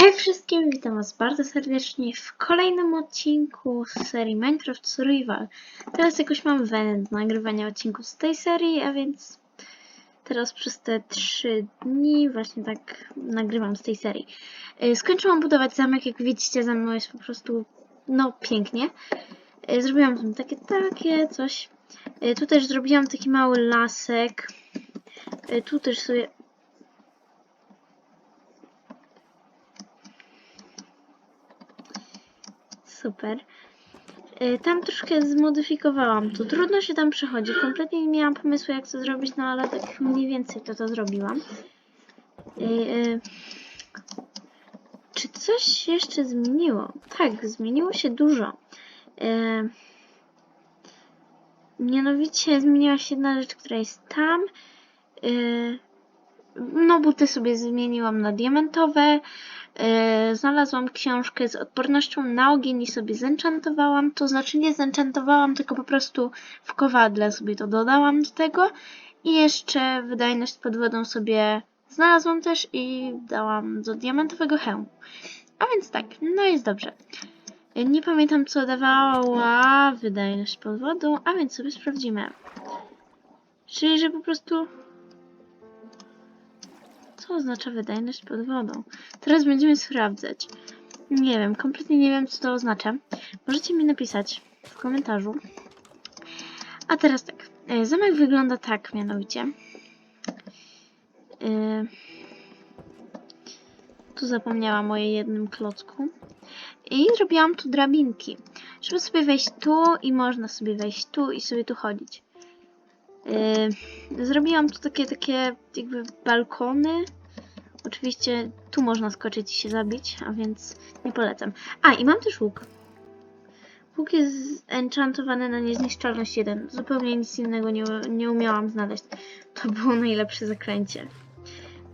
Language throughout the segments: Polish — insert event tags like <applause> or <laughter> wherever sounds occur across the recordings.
Hej wszystkim, witam was bardzo serdecznie w kolejnym odcinku z serii Minecraft Survival. Teraz jakoś mam wenę do nagrywania odcinków z tej serii, a więc teraz przez te 3 dni właśnie tak nagrywam z tej serii. Y, Skończyłam budować zamek, jak widzicie za mną jest po prostu no pięknie. Y, Zrobiłam tam takie, takie coś. Y, Tu też zrobiłam taki mały lasek. Tu też sobie Super. Y, Tam troszkę zmodyfikowałam to. Trudno się tam przechodzi. Kompletnie nie miałam pomysłu, jak to zrobić, no ale tak mniej więcej to to zrobiłam. Y, y, Czy coś się jeszcze zmieniło? Tak, zmieniło się dużo. Mianowicie zmieniła się jedna rzecz, która jest tam. No, buty sobie zmieniłam na diamentowe. Yy, znalazłam książkę z odpornością na ogień i sobie zenchantowałam. To znaczy nie zenchantowałam, tylko po prostu w kowadle sobie to dodałam do tego. I jeszcze wydajność pod wodą sobie znalazłam też i dałam do diamentowego hełmu. A więc tak, no jest dobrze. Yy, Nie pamiętam co dawała wydajność pod wodą, a więc sobie sprawdzimy. Czyli, że po prostu co oznacza wydajność pod wodą? Teraz będziemy sprawdzać. Nie wiem, kompletnie nie wiem, co to oznacza. Możecie mi napisać w komentarzu. A teraz tak. e, Zamek wygląda tak mianowicie. E, Tu zapomniałam o jednym klocku. I zrobiłam tu drabinki. Żeby sobie wejść tu i można sobie wejść tu i sobie tu chodzić. Yy, zrobiłam tu takie, takie jakby balkony. Oczywiście tu można skoczyć i się zabić, a więc nie polecam. A, i mam też łuk. Łuk jest enchantowany na niezniszczalność 1. Zupełnie nic innego nie, nie umiałam znaleźć. To było najlepsze zaklęcie.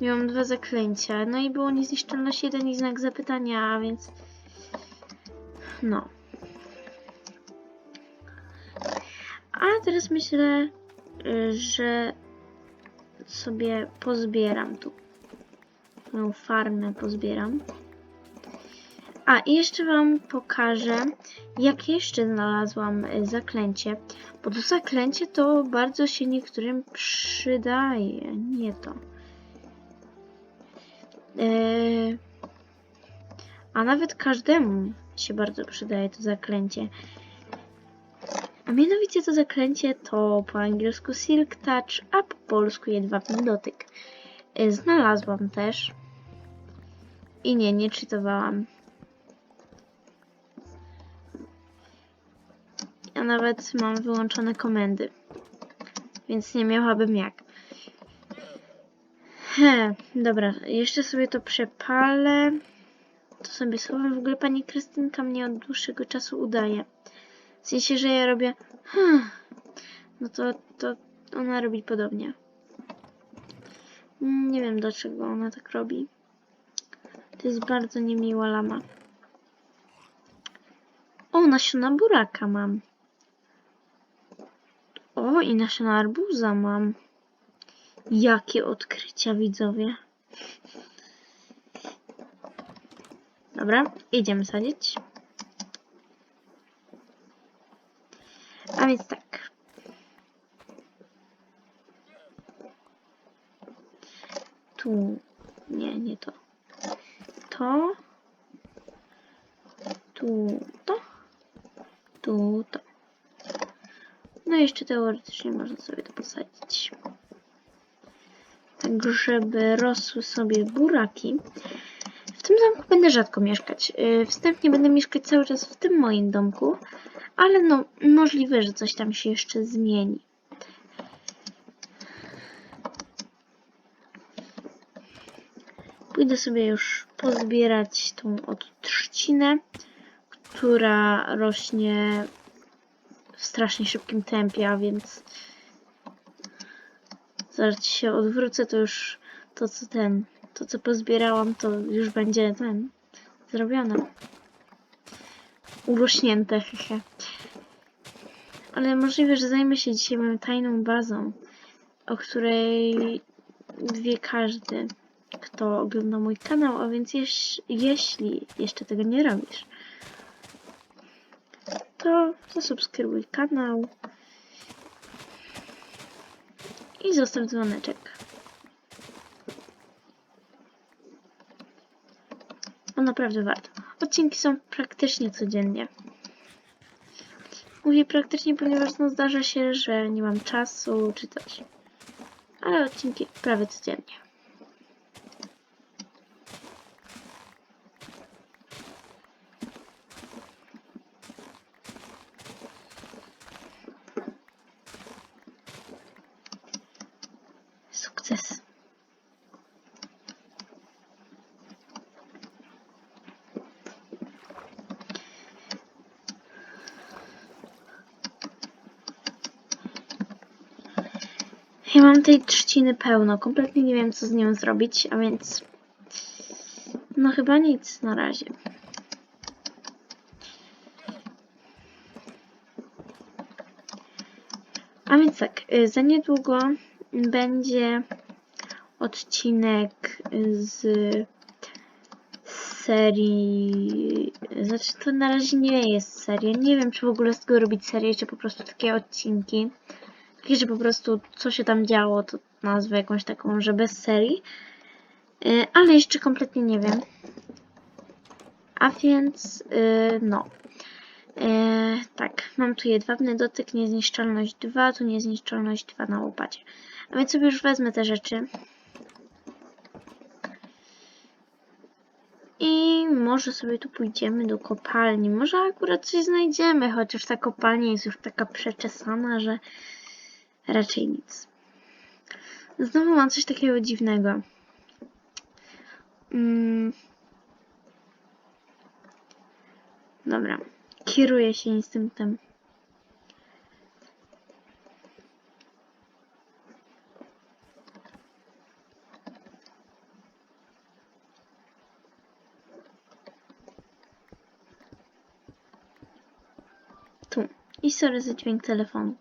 Miałam dwa zaklęcia, no i było niezniszczalność 1 i znak zapytania, a więc... No. A teraz myślę, y, że sobie pozbieram tu. Moją farmę pozbieram. A i jeszcze Wam pokażę, jak jeszcze znalazłam y, zaklęcie. Bo to zaklęcie to bardzo się niektórym przydaje. Nie to. Yy, a nawet każdemu się bardzo przydaje to zaklęcie. A mianowicie to zaklęcie to po angielsku Silk Touch, a po polsku Jedwabny Dotyk. Y, Znalazłam też. I nie, nie czytowałam. Ja nawet mam wyłączone komendy. Więc nie miałabym jak. He, dobra, jeszcze sobie to przepalę. To sobie słowem w ogóle pani Krystynka mnie od dłuższego czasu udaje. W sensie, że ja robię. Hmm, no to, to ona robi podobnie. Nie wiem dlaczego ona tak robi. To jest bardzo niemiła lama. O, nasiona buraka mam. O, i nasiona arbuza mam. Jakie odkrycia, widzowie. Dobra, idziemy sadzić. A więc tak. Tu. Nie, nie to. To. Tu to. Tu to. No i jeszcze teoretycznie można sobie to posadzić. Tak, żeby rosły sobie buraki. W tym zamku będę rzadko mieszkać. Yy, Wstępnie będę mieszkać cały czas w tym moim domku, ale no możliwe, że coś tam się jeszcze zmieni. Pójdę sobie już pozbierać tą od trzcinę, która rośnie w strasznie szybkim tempie, a więc zaraz się odwrócę, to już to co ten, to co pozbierałam, to już będzie ten zrobione. Urośnięte, hehe. Ale możliwe, że zajmę się dzisiaj moją tajną bazą, o której wie każdy. Kto ogląda mój kanał, a więc jeś, jeśli jeszcze tego nie robisz, to zasubskrybuj kanał i zostaw dzwoneczek. Bo naprawdę warto. Odcinki są praktycznie codziennie. Mówię praktycznie, ponieważ no zdarza się, że nie mam czasu czy coś. Ale odcinki prawie codziennie. Sukces. Ja mam tej trzciny pełno, kompletnie nie wiem co z nią zrobić, a więc no chyba nic na razie. A więc tak, y, za niedługo będzie odcinek z serii. Znaczy, to na razie nie jest seria. Nie wiem, czy w ogóle z tego robić serię, czy po prostu takie odcinki. Że po prostu co się tam działo, to nazwę jakąś taką, że bez serii. Y, Ale jeszcze kompletnie nie wiem. A więc, y, no. E, tak, mam tu jedwabny dotyk, niezniszczalność 2, tu niezniszczalność 2 na łopacie. A więc sobie już wezmę te rzeczy. I może sobie tu pójdziemy do kopalni. Może akurat coś znajdziemy, chociaż ta kopalnia jest już taka przeczesana, że raczej nic. Znowu mam coś takiego dziwnego. Mm. Dobra. Kieruję się instynktem. Tu. I sorry za dźwięk telefonu.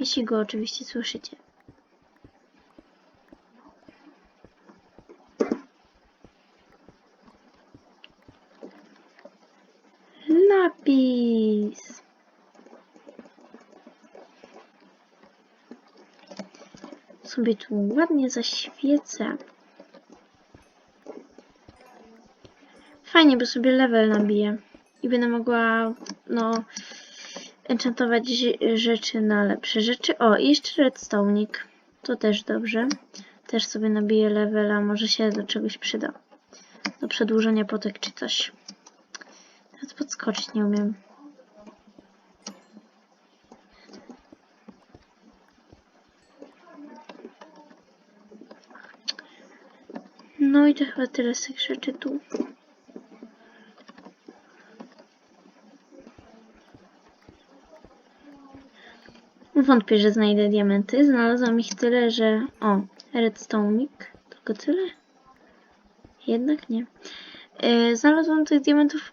Jeśli go oczywiście słyszycie. Napis. Sobie tu ładnie zaświecę. Fajnie, bo sobie level nabiję. I będę mogła, no, enchantować rzeczy na lepsze rzeczy. O, i jeszcze redstone'ik. To też dobrze. Też sobie nabiję levela, może się do czegoś przyda. Do przedłużenia potek czy coś. Nawet podskoczyć nie umiem. No i to chyba tyle z tych rzeczy tu. Wątpię, że znajdę diamenty. Znalazłam ich tyle, że... O, redstone'ik. Tylko tyle? Jednak nie. Yy, znalazłam tych diamentów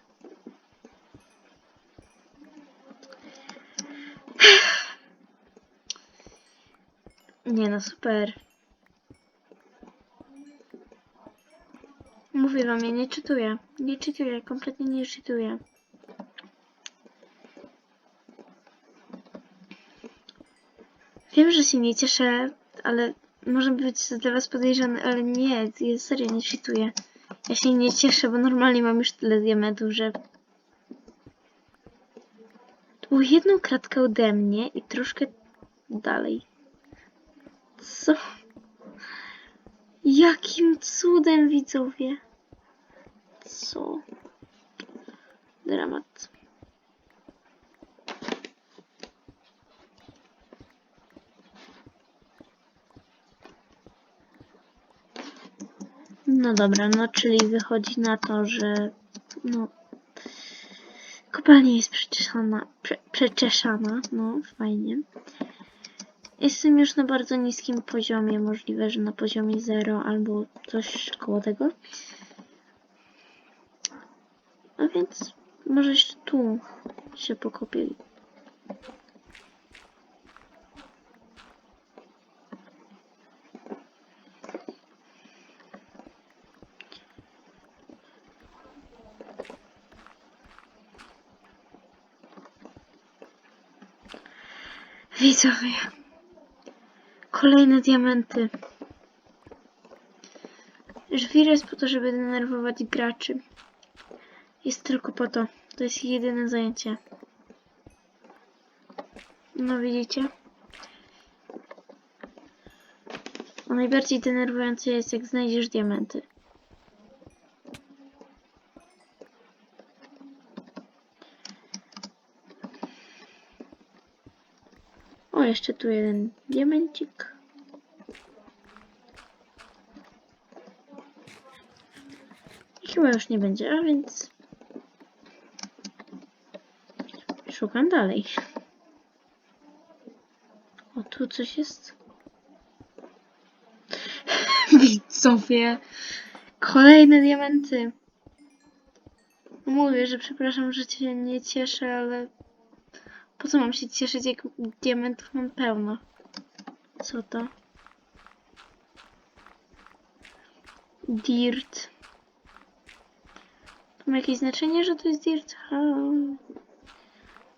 <sighs> Nie no, super. Mówię wam, ja nie czytuję. Nie czytuję, kompletnie nie czytuję. Wiem, że się nie cieszę, ale może być dla was podejrzane, ale nie, serio nie czytuję. Ja się nie cieszę, bo normalnie mam już tyle diamentów, że... Było jedną kratkę ode mnie i troszkę dalej. Co? Jakim cudem, widzowie? Co? Dramat. No dobra, no czyli wychodzi na to, że no kopalnia jest przeczeszana, prze, przeczeszana, no fajnie. Jestem już na bardzo niskim poziomie, możliwe, że na poziomie 0 albo coś koło tego. A więc może jeszcze tu się pokopię. Widzowie. Kolejne diamenty. Żwir jest po to, żeby denerwować graczy. Jest tylko po to. To jest jedyne zajęcie. No widzicie? A najbardziej denerwujące jest, jak znajdziesz diamenty. O, jeszcze tu jeden diamencik. I chyba już nie będzie, a więc szukam dalej. O, tu coś jest. <laughs> Widzowie, kolejne diamenty. Mówię, że przepraszam, że cię nie cieszę, ale po co mam się cieszyć, jak diamentów mam pełno? Co to? Dirt. To ma jakieś znaczenie, że to jest dirt? Ha.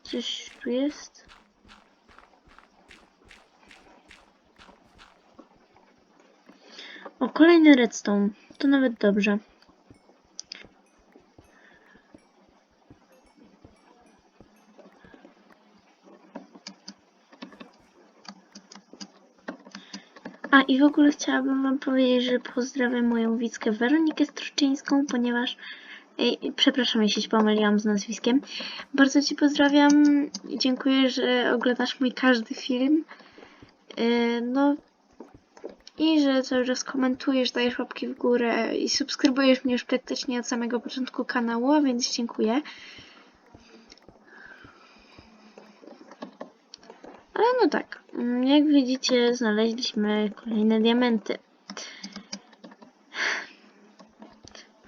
Coś tu jest? O, kolejny redstone. To nawet dobrze. A i w ogóle chciałabym Wam powiedzieć, że pozdrawiam moją widzkę Weronikę Struczyńską, ponieważ. Ej, przepraszam, jeśli się pomyliłam z nazwiskiem. Bardzo Ci pozdrawiam. Dziękuję, że oglądasz mój każdy film. Yy, no i że cały czas komentujesz, dajesz łapki w górę i subskrybujesz mnie już praktycznie od samego początku kanału, więc dziękuję. Ale no tak, mm, jak widzicie, znaleźliśmy kolejne diamenty.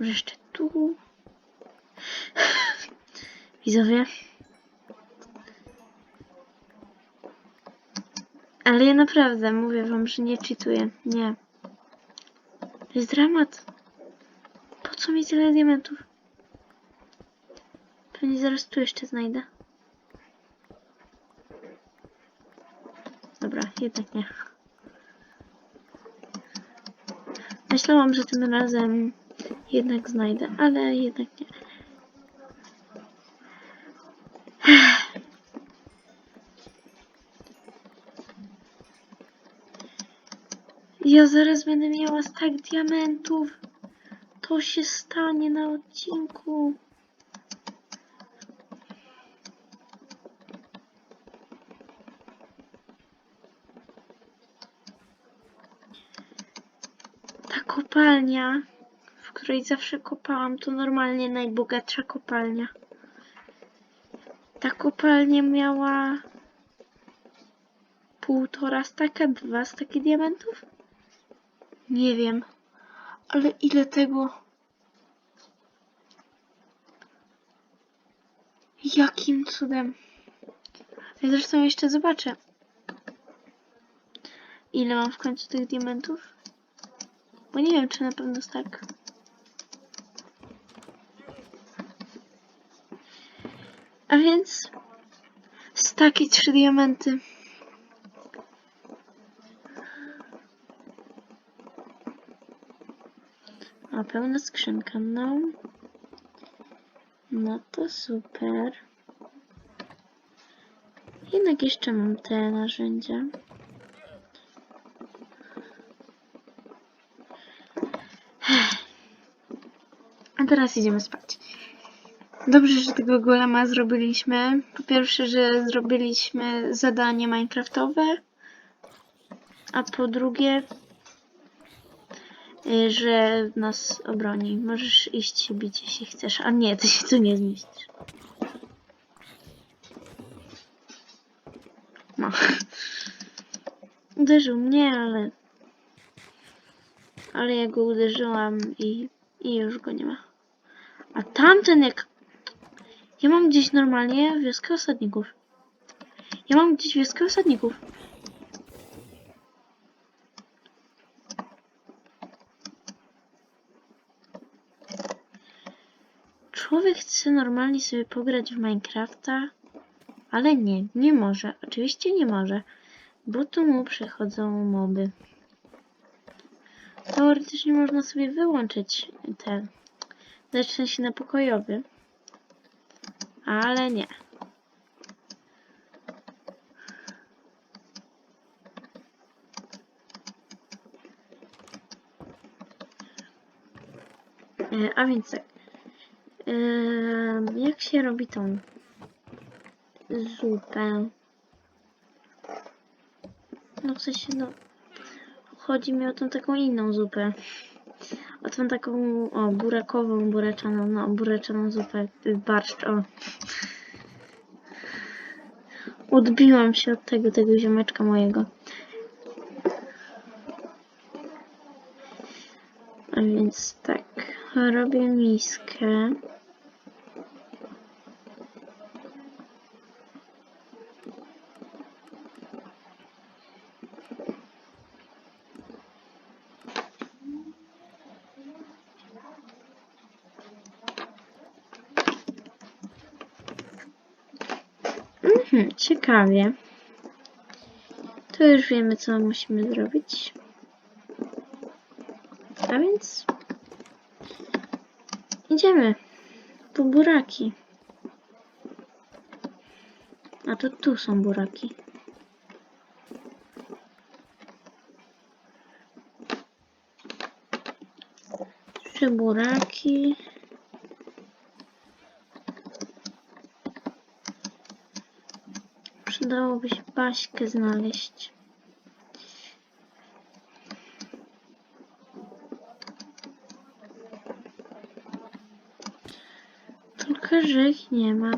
Może jeszcze tu. <laughs> Widzowie. Ale ja naprawdę mówię wam, że nie czytuję. Nie. To jest dramat. Po co mi tyle diamentów? Pewnie zaraz tu jeszcze znajdę. Dobra, jednak nie. Myślałam, że tym razem jednak znajdę, ale jednak nie. Ja zaraz będę miała tak diamentów. To się stanie na odcinku. Ta kopalnia, w której zawsze kopałam, to normalnie najbogatsza kopalnia. Ta kopalnia miała półtora staka, dwa staki diamentów? Nie wiem, ale ile tego? Jakim cudem? Ja zresztą jeszcze zobaczę. Ile mam w końcu tych diamentów? Bo nie wiem, czy na pewno jest tak. A więc staki trzy diamenty. A pełna skrzynka, no. No to super. Jednak jeszcze mam te narzędzia. Teraz idziemy spać. Dobrze, że tego golema zrobiliśmy. Po pierwsze, że zrobiliśmy zadanie minecraftowe. A po drugie, y, że nas obroni. Możesz iść się bić, jeśli chcesz. A nie, ty się tu nie zmieścisz. No. Uderzył mnie, ale... Ale ja go uderzyłam i, i już go nie ma. A tamten jak... Ja mam gdzieś normalnie wioskę osadników. Ja mam gdzieś wioskę osadników. Człowiek chce normalnie sobie pograć w Minecrafta, Ale nie, nie może. Oczywiście nie może. Bo tu mu przechodzą moby. Teoretycznie można sobie wyłączyć ten. Zacznie się na pokojowy. Ale nie. E, A więc tak. Em, jak się robi tą zupę? No w sensie, no. Chodzi mi o tą taką inną zupę. O tą taką, o, burakową, bureczaną, no, bureczaną zupę, y, barszcz, o. Odbiłam się od tego, tego ziomeczka mojego. A więc tak, robię miskę. Ciekawie. To już wiemy, co musimy zrobić. A więc idziemy po buraki. A to tu są buraki. Trzy buraki. Przydałoby się paśkę znaleźć. Tylko, że ich nie ma.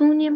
Nawet tu nie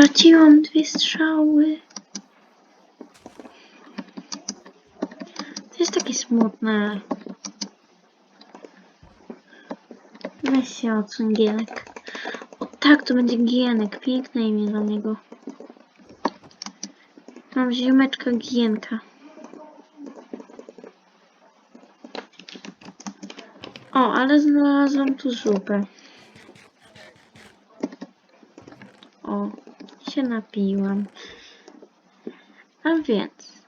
Straciłam dwie strzały. To jest takie smutne. Weź się odsuń Gienek. O tak, to będzie Gienek. Piękne imię dla niego. Mam ziomeczka Gienka. O, ale znalazłam tu zupę. O, się napiłam. A więc.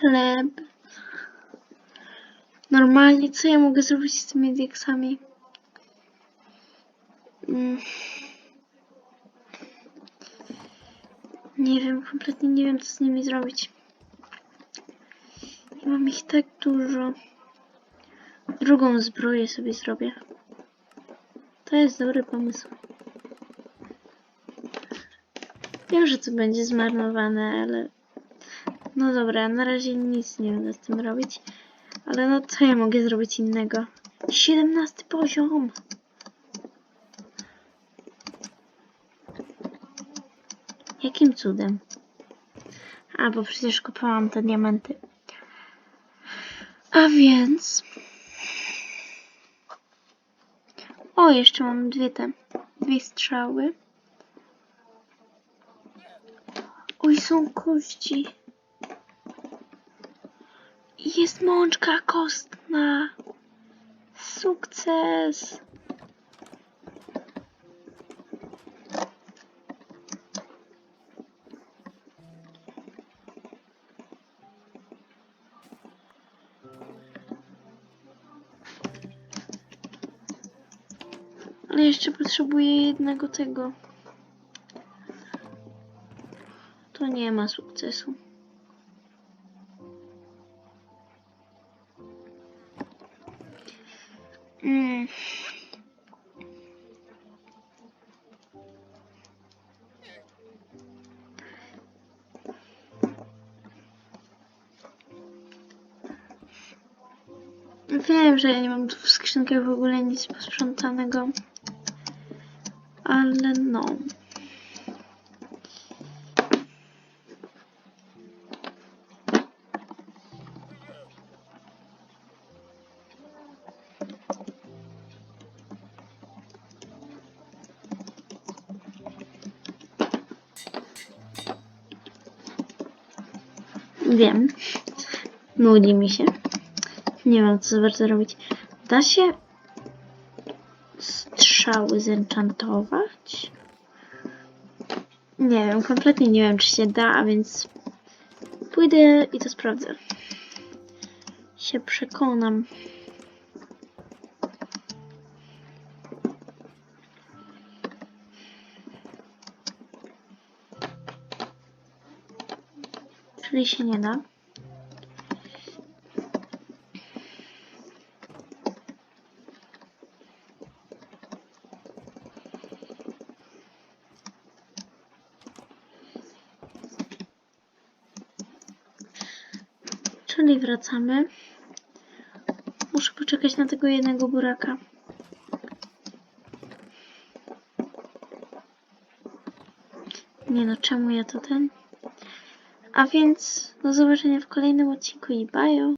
Chleb. Normalnie, co ja mogę zrobić z tymi diaksami? Mm. Nie wiem, kompletnie nie wiem, co z nimi zrobić. Mam ich tak dużo. Drugą zbroję sobie zrobię. To jest dobry pomysł. Wiem, że to będzie zmarnowane, ale... No dobra, na razie nic nie będę z tym robić. Ale no co ja mogę zrobić innego? 17 poziom! Jakim cudem? A, bo przecież kupowałam te diamenty. A więc... O, jeszcze mam dwie te, dwie strzały. Oj, są kości. Jest mączka kostna. Sukces. Ale jeszcze potrzebuję jednego tego. To nie ma sukcesu. Mm. Wiem, że ja nie mam tu w skrzynkach w ogóle nic posprzątanego. Ale no. Wiem. Nudzi mi się. Nie wiem, co bardzo robić. Da się strzały zenchantować? Nie wiem, kompletnie nie wiem, czy się da, a więc pójdę i to sprawdzę. Się przekonam. Czyli się nie da. Czyli wracamy. Muszę poczekać na tego jednego buraka. Nie no, czemu ja to ten? A więc do zobaczenia w kolejnym odcinku i bye!